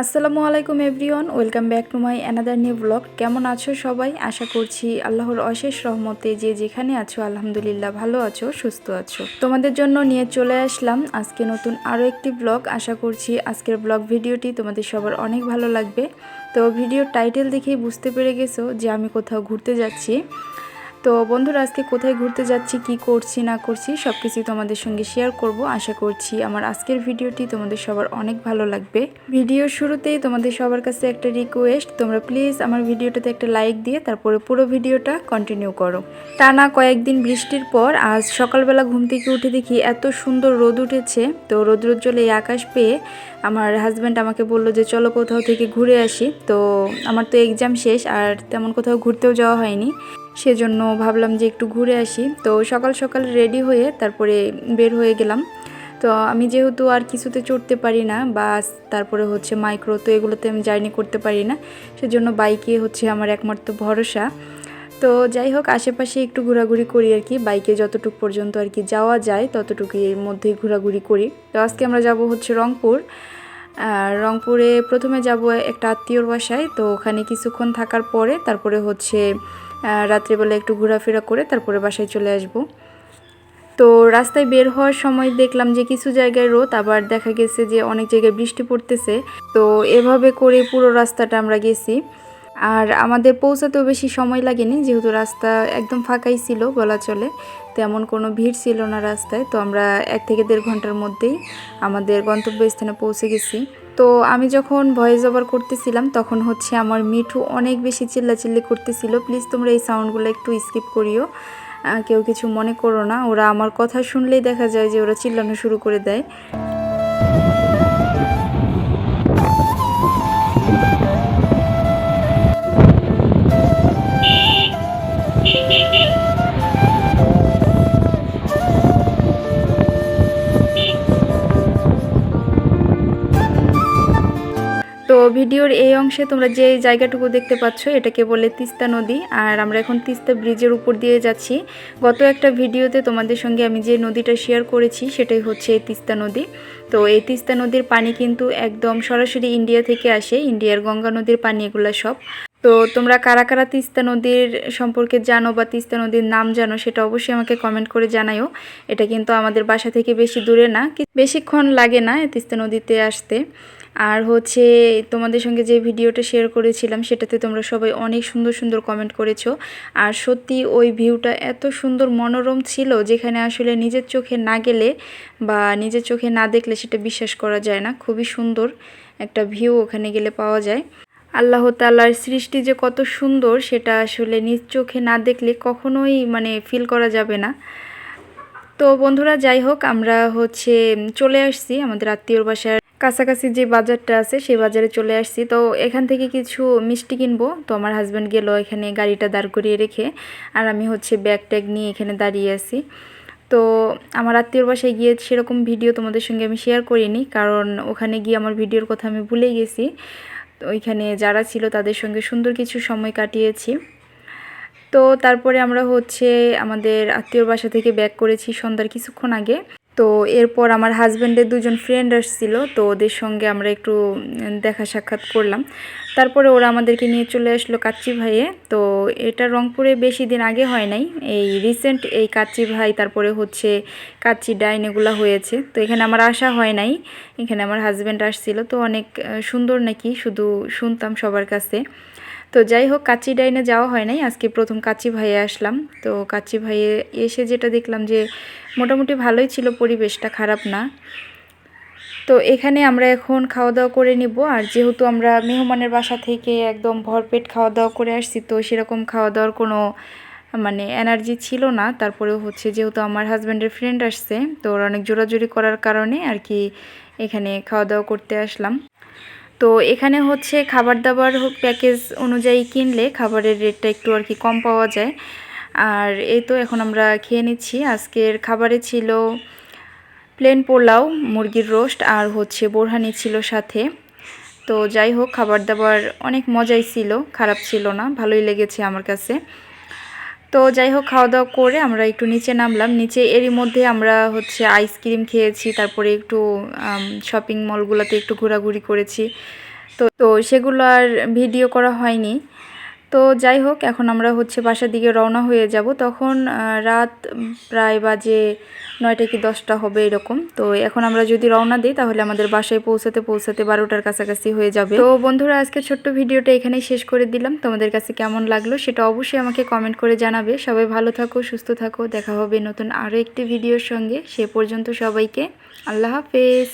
আসসালামু আলাইকুম everyone, welcome back to my another new blog. কেমন আছো সবাই? আশা করছি আল্লাহর অশেষ রহমতে যে যেখানে আছো, আলহামদুলিল্লাহ ভালো আছো, সুস্থ আছো। তোমাদের জন্য নিয়ে চলে আসলাম আজকে নতুন আরও একটি ব্লগ। আশা করছি আজকের ব্লগ ভিডিওটি তোমাদের সবার অনেক ভালো লাগবে। তো ভিডিওর টাইটেল দেখেই বুঝতে পেরে গেছো যে আমি কোথাও ঘুরতে যাচ্ছি। তো বন্ধুরা, আজকে কোথায় ঘুরতে যাচ্ছি, কি করছি, না করছি সব কিছুই তোমাদের সঙ্গে শেয়ার করব। আশা করছি আমার আজকের ভিডিওটি তোমাদের সবার অনেক ভালো লাগবে। ভিডিওর শুরুতেই তোমাদের সবার কাছে একটা রিকোয়েস্ট তোমরা প্লিজ আমার ভিডিওটাতে একটা লাইক দিয়ে তারপরে পুরো ভিডিওটা কন্টিনিউ করো। টানা কয়েকদিন বৃষ্টির পর আজ সকালবেলা ঘুম থেকে উঠে দেখি এত সুন্দর রোদ উঠেছে, তো রোদ্রোজ্জ্বল এই আকাশ পেয়ে আমার হাজব্যান্ড আমাকে বলল যে, চলো কোথাও থেকে ঘুরে আসি। তো আমার তো এক্সাম শেষ আর তেমন কোথাও ঘুরতেও যাওয়া হয়নি। সেজন্য ভাবলাম যে, একটু ঘুরে আসি। তো সকাল সকাল রেডি হয়ে তারপরে বের হয়ে গেলাম। তো আমি যেহেতু আর কিছুতে চড়তে পারি না বাস তারপরে হচ্ছে মাইক্রো তো এগুলোতে আমি জার্নি করতে পারি না। সেজন্য বাইকে হচ্ছে আমার একমাত্র ভরসা। তো যাই হোক, আশেপাশে একটু ঘোরাঘুরি করি আর কি। বাইকে যতটুকু পর্যন্ত আর কি যাওয়া যায় ততটুকু এর মধ্যেই ঘোরাঘুরি করি। তো আজকে আমরা যাব হচ্ছে রংপুর। রংপুরে প্রথমে যাব একটা আত্মীয়র বাসায়, তো ওখানে কিছুক্ষণ থাকার পরে তারপরে হচ্ছে রাত্রিবেলা একটু ঘোরাফেরা করে তারপরে বাসায় চলে আসব। তো রাস্তায় বের হওয়ার সময় দেখলাম যে কিছু জায়গায় রোদ, আবার দেখা গেছে যে অনেক জায়গায় বৃষ্টি পড়তেছে। তো এভাবে করে পুরো রাস্তাটা আমরা গেছি। আর আমাদের পৌঁছাতেও বেশি সময় লাগেনি, যেহেতু রাস্তা একদম ফাঁকাই ছিল বলা চলে, তেমন কোনো ভিড় ছিল না রাস্তায়, তো আমরা এক থেকে দেড় ঘণ্টার মধ্যেই আমাদের গন্তব্যস্থানে পৌঁছে গেছি। তো আমি যখন ভয়েস ওভার করতেছিলাম, তখন হচ্ছে আমার মিঠু অনেক বেশি চিল্লাচিল্লি করতেছিল, প্লিজ তোমরা এই সাউন্ডগুলো একটু স্কিপ করিও কেউ কিছু মনে করো না। ওরা আমার কথা শুনলেই দেখা যায় যে ওরা চিল্লানো শুরু করে দেয়। তো ভিডিওর এই অংশে তোমরা যে জায়গাটুকু দেখতে পাচ্ছ, এটাকে বলে তিস্তা নদী। আর আমরা এখন তিস্তা ব্রিজের উপর দিয়ে যাচ্ছি। গত একটা ভিডিওতে তোমাদের সঙ্গে আমি যে নদীটা শেয়ার করেছি, সেটাই হচ্ছে এই তিস্তা নদী। তো এই তিস্তা নদীর পানি কিন্তু একদম সরাসরি ইন্ডিয়া থেকে আসে, ইন্ডিয়ার গঙ্গা নদীর পানি এগুলো সব। তো তোমরা কারা কারা তিস্তা নদীর সম্পর্কে জানো বা তিস্তা নদীর নাম জানো, সেটা অবশ্যই আমাকে কমেন্ট করে জানাইও এটা কিন্তু আমাদের বাসা থেকে বেশি দূরে না বেশিক্ষণ লাগে না তিস্তা নদীতে আসতে। আর হচ্ছে তোমাদের সঙ্গে যে ভিডিওটা শেয়ার করেছিলাম, সেটাতে তোমরা সবাই অনেক সুন্দর সুন্দর কমেন্ট করেছ। আর সত্যি ওই ভিউটা এত সুন্দর মনোরম ছিল, যেখানে আসলে নিজের চোখে না গেলে বা নিজের চোখে না দেখলে সেটা বিশ্বাস করা যায় না। খুবই সুন্দর একটা ভিউ ওখানে গেলে পাওয়া যায়। আল্লাহ তাল্লার সৃষ্টি যে কত সুন্দর, সেটা আসলে নিজ চোখে না দেখলে কখনোই মানে ফিল করা যাবে না। তো বন্ধুরা, যাই হোক, আমরা হচ্ছে চলে আসছি আমাদের আত্মীয়র বাসার কাছাকাছি যে বাজারটা আছে, সেই বাজারে চলে আসছি। তো এখান থেকে কিছু মিষ্টি কিনবো। তো আমার হাজব্যান্ড গেল এখানে গাড়িটা দাঁড় করিয়ে রেখে। আর আমি হচ্ছে ব্যাগ ট্যাগ নিয়ে এখানে দাঁড়িয়ে আছি। তো আমার আত্মীয়র বাসায় গিয়ে সেরকম ভিডিও তোমাদের সঙ্গে আমি শেয়ার করিনি। কারণ ওখানে গিয়ে আমার ভিডিওর কথা আমি ভুলে গেছি। ওইখানে যারা ছিল তাদের সঙ্গে সুন্দর কিছু সময় কাটিয়েছি। তো তারপরে আমরা হচ্ছে আমাদের আত্মীয়র বাসা থেকে ব্যাক করেছি সন্ধ্যার কিছুক্ষণ আগে। তো এরপর আমার হাজব্যান্ডের দুজন ফ্রেন্ড আসছিল, তো ওদের সঙ্গে আমরা একটু দেখা সাক্ষাৎ করলাম। তারপরে ওরা আমাদেরকে নিয়ে চলে আসলো কাচ্চি ভাইয়ে। তো এটা রংপুরে বেশি দিন আগে হয় নাই, এই রিসেন্ট এই কাচ্চি ভাই, তারপরে হচ্ছে কাচ্চি ডাইন এগুলো হয়েছে। তো এখানে আমার আসা হয় নাই, এখানে আমার হাজব্যান্ড আসছিল। তো অনেক সুন্দর নাকি, শুধু শুনতাম সবার কাছে। তো যাই হোক, কাচি ডাইনে যাওয়া হয় নাই। আজকে প্রথম কাচি ভাইয়ে আসলাম। তো কাচি ভাইয়ে এসে যেটা দেখলাম যে, মোটামুটি ভালোই ছিল, পরিবেশটা খারাপ না। তো এখানে আমরা এখন খাওয়া দাওয়া করে নিব। আর যেহেতু আমরা মেহমানের বাসা থেকে একদম ভরপেট খাওয়া দাওয়া করে আসছি, তো সেরকম খাওয়া দাওয়ার কোনো মানে এনার্জি ছিল না। তারপরেও হচ্ছে যেহেতু আমার হাজব্যান্ডের ফ্রেন্ড আসছে, তো ওরা অনেক জোরাজোরি করার কারণে আর কি এখানে খাওয়া দাওয়া করতে আসলাম। তো এখানে হচ্ছে খাবার দাবার প্যাকেজ অনুযায়ী কিনলে খাবারের রেটটা একটু আর কি কম পাওয়া যায়। আর এই তো এখন আমরা খেয়ে নিচ্ছি। আজকের খাবারে ছিল প্লেন পোলাও, মুরগির রোস্ট আর হচ্ছে বোরহানি ছিল সাথে। তো যাই হোক খাবার দাবার অনেক মজাই ছিল, খারাপ ছিল না, ভালোই লেগেছে আমার কাছে। তো যাই হোক খাওয়া দাওয়া করে আমরা একটু নিচে নামলাম। নিচে এরই মধ্যে আমরা হচ্ছে আইসক্রিম খেয়েছি, তারপরে একটু শপিং মলগুলোতে একটু ঘোরাঘুরি করেছি। তো তো সেগুলো আর ভিডিও করা হয়নি। তো যাই হোক, এখন আমরা হচ্ছে বাসার দিকে রওনা হয়ে যাব। তখন রাত প্রায় বাজে নয়টা কি দশটা হবে এরকম। তো এখন আমরা যদি রওনা দিই, তাহলে আমাদের বাসায় পৌঁছাতে পৌঁছাতে বারোটার কাছাকাছি হয়ে যাবে। তো বন্ধুরা, আজকে ছোট্ট ভিডিওটা এখানেই শেষ করে দিলাম। তোমাদের কাছে কেমন লাগল সেটা অবশ্যই আমাকে কমেন্ট করে জানাবে। সবাই ভালো থাকো, সুস্থ থাকো। দেখা হবে নতুন আরও একটি ভিডিওর সঙ্গে। সে পর্যন্ত সবাইকে আল্লাহ হাফেজ।